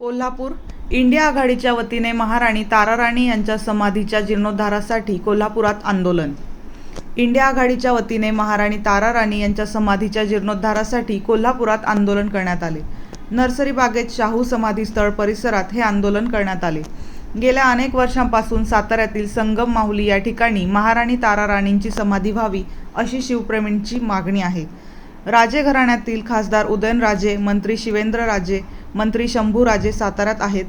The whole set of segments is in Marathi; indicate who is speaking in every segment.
Speaker 1: कोल्हापूर. इंडिया आघाडीच्या वतीने महाराणी ताराराणी यांच्या समाधीच्या जीर्णोद्धारासाठी कोल्हापुरात आंदोलन. इंडिया आघाडीच्या वतीने महाराणी ताराराणी यांच्या समाधीच्या जीर्णोद्धारासाठी कोल्हापुरात आंदोलन करण्यात आले. नर्सरी बागेत शाहू समाधी स्थळ परिसरात हे आंदोलन करण्यात आले. गेल्या अनेक वर्षांपासून साताऱ्यातील संगम माहुली या ठिकाणी महाराणी ताराराणींची समाधी व्हावी अशी शिवप्रेमींची मागणी आहे. राजे घराण्यातील खासदार उदयनराजे मंत्री शिवेंद्रराजे मंत्री शंभूराजे साताऱ्यात आहेत.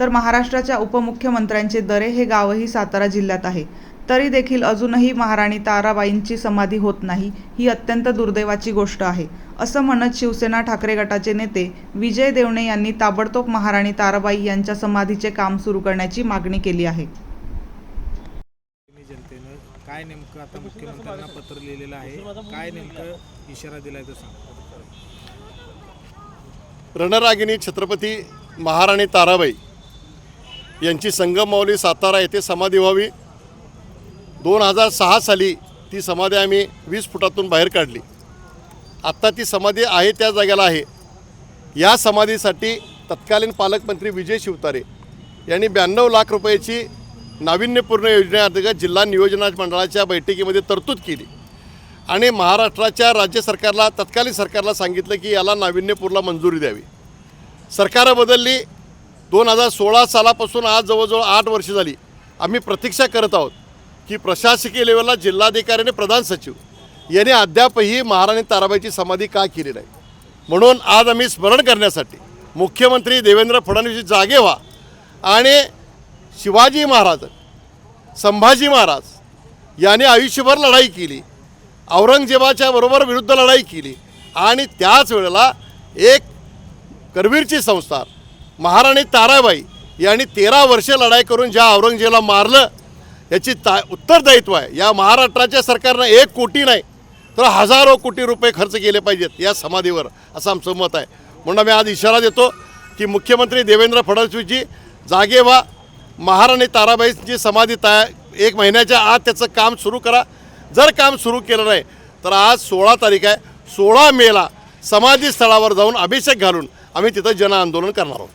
Speaker 1: तर महाराष्ट्राच्या उपमुख्यमंत्र्यांचे दरे हे गावही सातारा जिल्ह्यात आहे. तरी देखील अजूनही महाराणी ताराबाईंची समाधी होत नाही ही अत्यंत दुर्दैवाची गोष्ट आहे असं म्हणत शिवसेना ठाकरे गटाचे नेते विजय देवणे यांनी ताबडतोब महाराणी ताराबाई यांच्या समाधीचे काम सुरू करण्याची मागणी केली आहे.
Speaker 2: काय नेमकं आता मुख्यमंत्र्यांना पत्र लिहिलेलं आहे? काय नेमकं इशारा दिलाय तो सांग.
Speaker 3: रणरागिणी छत्रपती महाराणी ताराबाई यांची संगममाऊली सातारा येथे समाधी व्हावी. दोन हजार सहा साली ती समाधी आम्ही वीस फुटातून बाहेर काढली. आत्ता ती समाधी आहे त्या जागेला आहे. या समाधीसाठी तत्कालीन पालकमंत्री विजय शिवतारे यांनी ब्याण्णव लाख रुपयाची नाविन्यपूर्ण योजनेअंतर्गत जिल्हा नियोजना मंडळाच्या बैठकीमध्ये तरतूद केली. आणि महाराष्ट्राच्या राज्य सरकारला तत्कालीन सरकारला सांगितलं की याला नाविन्यपूरला मंजुरी द्यावी. सरकार बदलली. दोन हजार सोळा सालापासून आज जवळजवळ आठ वर्ष झाली. आम्ही प्रतीक्षा करत आहोत की प्रशासकीय लेवलला जिल्हाधिकारी आणि प्रधान सचिव यांनी अद्यापही महाराणी ताराबाईची समाधी का केली नाही. म्हणून आज आम्ही स्मरण करण्यासाठी मुख्यमंत्री देवेंद्र फडणवीस जागे व्हा आणि शिवाजी महाराज संभाजी महाराज याने आयुष्यभर लढाई केली. औरंगजेबाच्या बरोबर विरुद्ध लढाई केली. आणि त्याच वेळेला एक करवीरची संस्था महाराणी ताराबाई यांनी तेरा वर्ष लढाई करून ज्या औरंगजेबाला मारलं याची ता उत्तरदायित्व आहे. या महाराष्ट्राच्या सरकारनं एक कोटी नाही तर हजारो कोटी रुपये खर्च केले पाहिजेत या समाधीवर असं आमचं मत आहे. म्हणून आम्ही आज इशारा देतो की मुख्यमंत्री देवेंद्र फडणवीसजी जागे व्हा. महाराणी ताराबाईंची समाधी तया एक महिन्याच्या आत त्याचं काम सुरू करा. जर काम सुरू केलं नाही तर आज सोळा तारीख आहे. सोळा मेला समाधी स्थळावर जाऊन अभिषेक घालून आम्ही तिथं जनआंदोलन करणार आहोत.